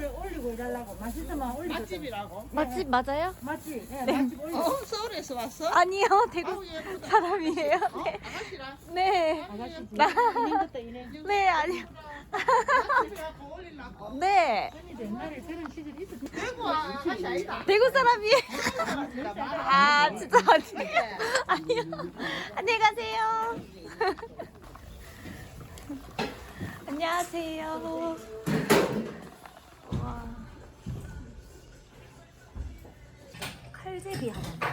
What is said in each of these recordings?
친구들 올리고 해달라고 맛있으면 올리고. 맛집이라고? 맛집 맞아요? 맛집. 예, 맛집 올리고. 어, 서울에서 왔어? 아니요, 대구 아우, 예쁘다. 사람이에요. 어, 네. 아가씨라. 네. 아가씨. 나-. 네, 아니요. 맛집이라고 올리려고. 네. 언니도 옛날에 저런 시절 있었지. 대구 아가씨 아니다. 대구 사람이에요. 아, 진짜 아니에요. 네. 아니요. 안녕히 가세요. 안녕하세요. 칼제비 하나.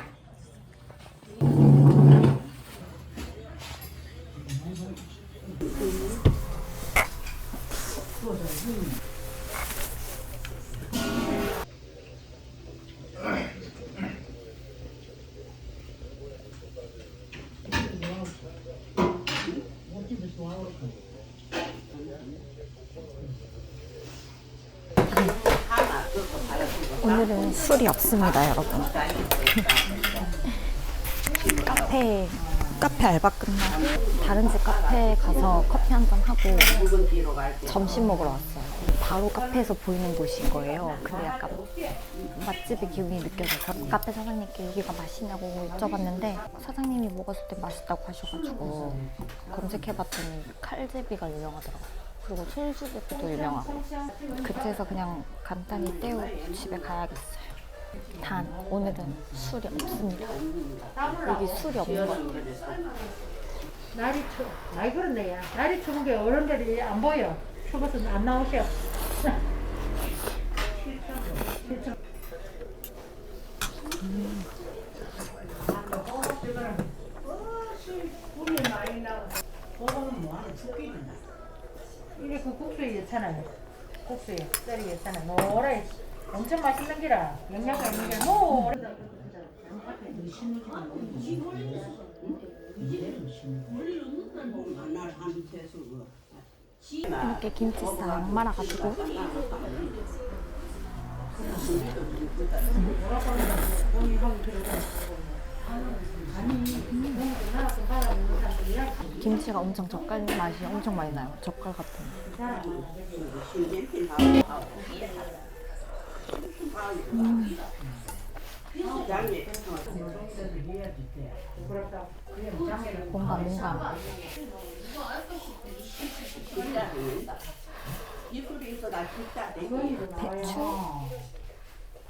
오늘은 술이 없습니다, 여러분. 카페 카페 알바 끝나고 다른 집 카페에 가서 커피 한 잔 하고 점심 먹으러 왔어요. 바로 카페에서 보이는 곳인 거예요. 근데 약간 맛집의 기운이 느껴져서 카페 사장님께 여기가 맛있냐고 여쭤봤는데 사장님이 먹었을 때 맛있다고 하셔가지고 검색해봤더니 칼제비가 유명하더라고요. 그리고 솔수제비도 유명하고 그때에서 그냥 간단히 때우고 집에 가야겠어요. 단 오늘은 술이 없습니다. 여기 술이 없는 것 같아요. 날이 추, 아이 그렇네 야. 날이 추운 게 어른들이 안 보여. 추워서 안 나오셔. 이 게 그 국수에 있잖아요. 국수에 쌀이 있잖아. 노래 엄청 맛있는 기라. 영양가 있는 게 뭐. 이렇게 김치 싹 말아가지고 김치가 엄청 젓갈 맛이 엄청 많이 나요. 젓갈 같은. 뭔가 뭔가 배추,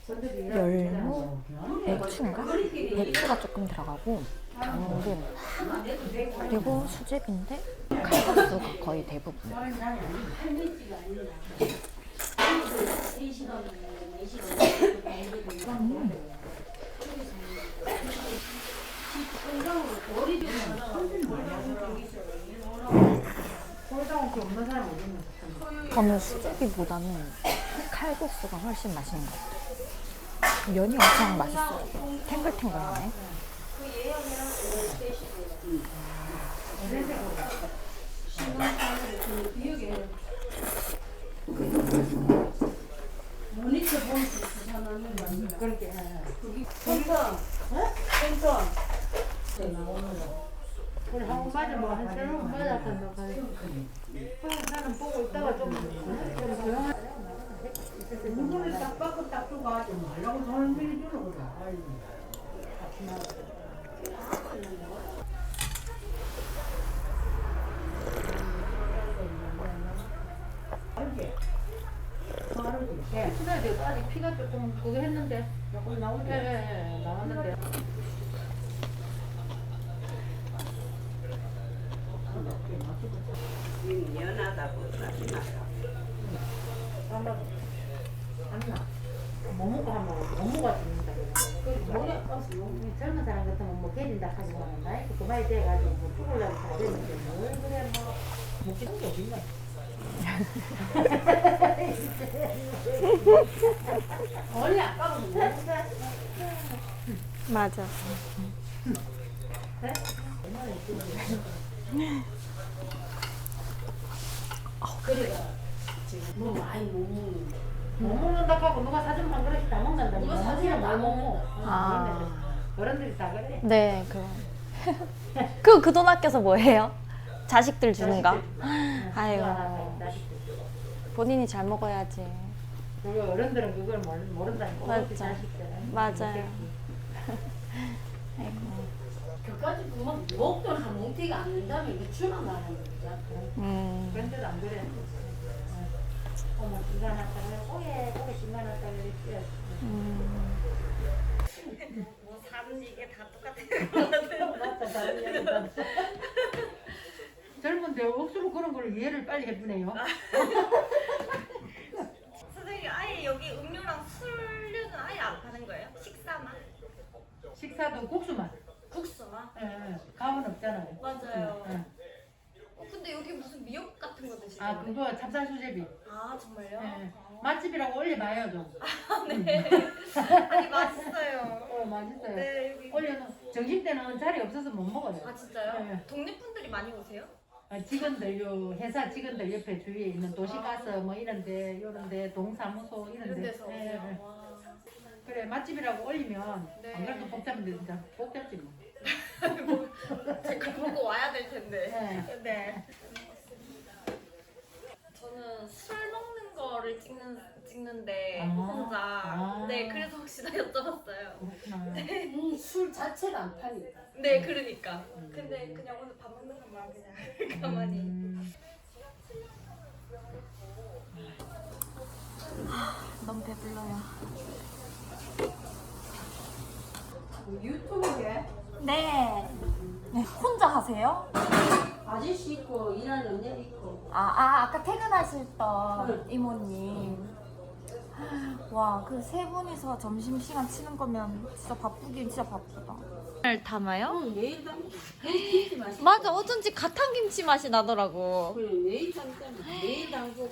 열무, 맥주인가? 맥주가 조금 들어가고 당근 그리고 수제비인데 칼국수가 거의 대부분. 저는 수제비보다는 칼국수가 훨씬 맛있는 것 같아요. 면이 엄청 맛있어요. 탱글탱글하네. 그렇게. 우리 한번 맞아 뭐한 맞았던 거 가지고. 나는 보고 있다가 좀. 좀 조용한. 눈물을 딱 빠꾸 딱 주고 하지 말라고 돈을 미리 수다에 대고 아직 피가 조금 그거 했는데. 예, 나왔는데. 한번 안 나. 뭐 먹고 하면 못 뭐야? 젊은 사람 같으면 뭐 나이 그 많이 돼가지고 뭐 죽으려고 다 되는데 뭘 그래 뭐 먹기는 게 어딨나? 원래 아까는 뭐였어? 맞아. 뭐 많이 못 먹는 못 먹는다 하고 누가 사주면 한 그릇씩 다 먹는다. 누가 사주면 못 먹어. 아. 어른들이 다 그래. 네, 그럼. 그, 그 돈 아껴서 뭐 해요? 자식들 주는가? 아이고. 본인이 잘 먹어야지. 그거 어른들은 그걸 모르, 모른다니까. 맞아. 우리 자식들은. 맞아요. 아이고. 그까지 그만 목돈 한 뭉태가 안 된다면 이거 주나 말하는 거죠. 음. 그런데도 안 그래. 어머. 음. 뭐 사는 이게 다 똑같아요. 맞다, 다른 얘기다. 젊은데 억수로 그런 걸 이해를 빨리 해주네요. 선생님 아예 여기 음료랑 술류는 아예 안 파는 거예요? 식사만? 식사도 국수만. 국수만? 예, 예. 감은 없잖아요. 맞아요. 예, 예. 어, 근데 여기 무슨 미역 같은 거 드시는 아? 그거 찹쌀 수제비. 아 정말요? 예. 맛집이라고 올려봐요 좀. 네. 아니 맛있어요. 어 맛있어요. 네 여기. 올려놓. 점심 때는 자리 없어서 못 먹어요. 아 진짜요? 네. 동네 분들이 많이 오세요? 아, 직원들 요 회사 직원들 옆에 주위에 있는 도시가스 뭐 이런데 요런데 동사무소 이런 이런데. 데서 예, 예. 오세요. 와. 그래 맛집이라고 올리면 네. 안 그래도 복잡한데 진짜 복잡지 뭐. 제가 보고 와야 될 텐데. 네. 네. 저는 술 먹는 거를 찍는 찍는데 아. 혼자. 아. 네 그래서 혹시나 여쭤봤어요. 그렇구나. 음, 술 자체를 안 파니까. 네 그러니까. 근데 그냥 오늘 밥 먹는 것만 그냥 가만히. 음, 너무 배불러요. 뭐 유튜브에 네. 네. 혼자 하세요? 아저씨 있고 일하는 언니 있고. 아, 아 아까 퇴근하셨던 이모님. 와, 그 세 분이서 점심 시간 치는 거면 진짜 바쁘긴 진짜 바쁘다. 담아요? 응, 매일 담고. 김치 맛있어. 맞아, 어쩐지 가탕 김치 맛이 나더라고. 그래, 매일 담잖아. 매일 담고.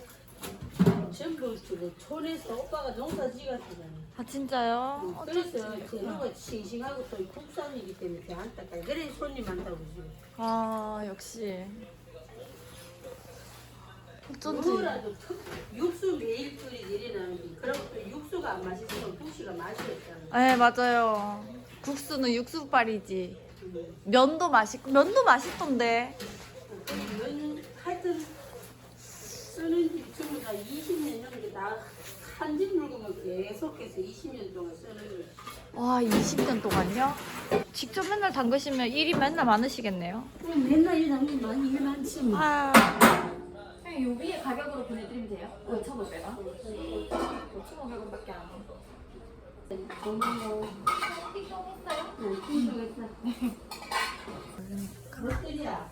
전부 저거 촌에서 오빠가 농사 지었잖아. 아 진짜요? 그래서 재료가 싱싱하고 또 국산이기 때문에 안 닦아요. 그래 손님 많다고 지금. 아 역시. 어쩐지. 뭐라도 특- 육수 매일 끓이 내리는 그럼 또 육수가 안 맛있으면 국수가 맛이 없잖아. 네 맞아요. 국수는 육수빨이지. 음. 면도 맛있고 면도 맛있던데. 면 하여튼 쓰는 집 전부 다 20년 넘게 다 한 집 물건만 계속해서 20년 동안 쓰는 거지. 와 20년 동안요? 직접 맨날 담그시면 일이 맨날 많으시겠네요. 그럼 맨날 일 담긴 많이 일 많지 뭐. 아. 요 위에 가격으로 보내드리면 돼요? 5,500원? 5,500원밖에 안 해요. 고마워. 응, 띵동했어. 롯데리아.